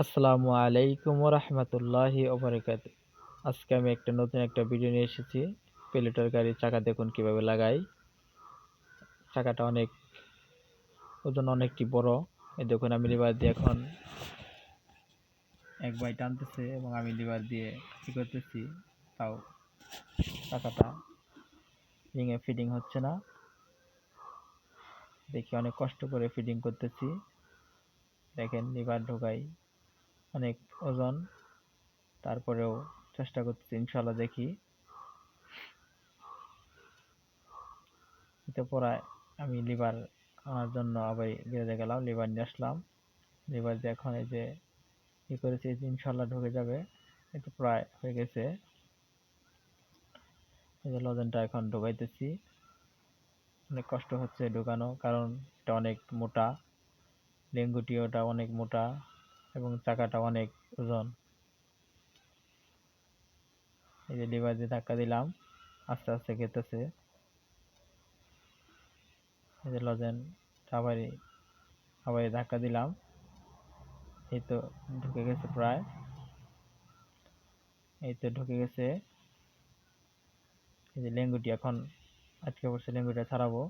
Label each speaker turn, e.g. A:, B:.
A: আসসালামু আলাইকুম রহমতুল্লাহি ওবরাকাত। আজকে আমি একটা নতুন একটা ভিডিও নিয়ে এসেছি। পেলেটর গাড়ির চাকা দেখুন কীভাবে লাগাই। চাকাটা অনেক, ওজন অনেকটি বড়। এই দেখুন, আমি লিভার দিয়ে এখন এক বাই টানতেছে এবং আমি লিভার দিয়ে কি করতেছি। তাও চাকাটা রিংয়ে ফিটিং হচ্ছে না। দেখি অনেক কষ্ট করে ফিটিং করতেছি। দেখেন লিভার ঢোকাই। অনেক ওজন। তারপরেও চেষ্টা করতেছি ইনশাল্লাহ দেখি। এতে পড়ায় আমি লিভার আনার জন্য আবার গ্যারেজে গেলাম, লিভার নিয়ে আসলাম। লিভার দিয়ে এখন এই যে ই করেছি ইনশাল্লাহ ঢুকে যাবে এটা প্রায় হয়ে গেছে। এই যে লজেনটা এখন ঢুকাইতেছি। অনেক কষ্ট হচ্ছে ঢুকানো, কারণ এটা অনেক মোটা লেঙ্গুটিওটা অনেক মোটা। এবং চাকাটা অনেক ওজন। এই যে লিভার দিয়ে ধাক্কা দিলাম, আস্তে আস্তে খেতেছে এই যে লজেন আবারই আবারই ধাক্কা দিলাম, এই তো ঢুকে গেছে প্রায়। এই তো ঢুকে গেছে। এই যে লেঙ্গুটি এখন আটকে পড়ছে, লেঙ্গুটা ছাড়াবো।